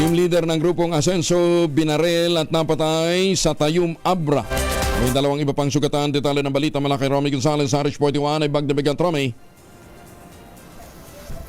Team leader ng grupong Asenso, binarel at napatay sa Tayum Abra. May dalawang iba pang sugatan. Detalye ng balita mula kay Romy Gonzalez, Harris 41, ay Bagdabigan Romy.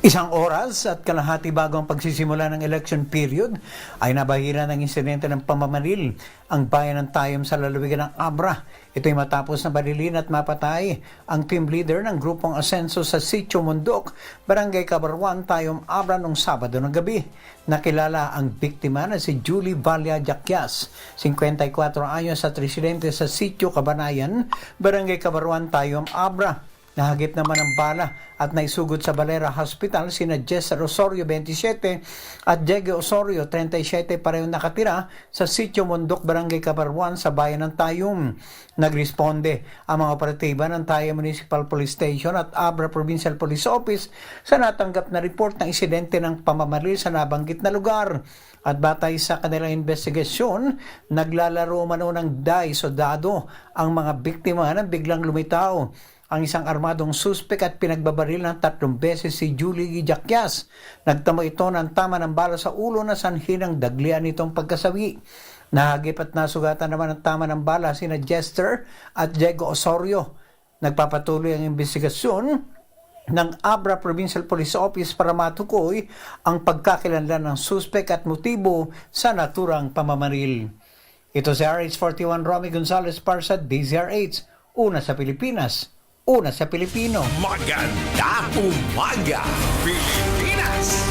Isang oras at kalahati bago ang pagsisimula ng election period ay nabahira ng insidente ng pamamaril ang bayan ng Tayom sa lalawigan ng Abra. Ito'y matapos na barilin at mapatay ang team leader ng grupong Asenso sa Sitio Mundok, Barangay Cabarwan, Tayom Abra noong Sabado ng gabi. Nakilala ang biktima na si Julie Valia Jaquias, 54 anyos at residente sa Sitio Cabanayan, Barangay Cabarwan, Tayom Abra. Nahagip naman ang bala at naisugod sa Valera Hospital sina Jess Osorio 27 at Jege Osorio 37 parehong nakatira sa Sitio Mundok Barangay Cabarwan sa bayan ng Tayum. Nagresponde ang mga operatiba ng Tayum Municipal Police Station at Abra Provincial Police Office sa natanggap na report ng insidente ng pamamaril sa nabanggit na lugar. At batay sa kanilang investigasyon, naglalaro mano ng dice o dado ang mga biktima nang biglang lumitaw ang isang armadong suspek at pinagbabaril ng tatlong beses si Julie Jakyas. Nagtamo ito ng tama ng bala sa ulo na sanhi ng daglian nitong pagkasawi. Nahagip at nasugatan naman ng tama ng bala sina Jester at Diego Osorio. Nagpapatuloy ang investigasyon ng Abra Provincial Police Office para matukoy ang pagkakilanlan ng suspek at motibo sa naturang pamamaril. Ito si RH41 Romy Gonzalez para sa DZRH, una sa Pilipinas, una sa Pilipino. Maganda umaga, Pilipinas!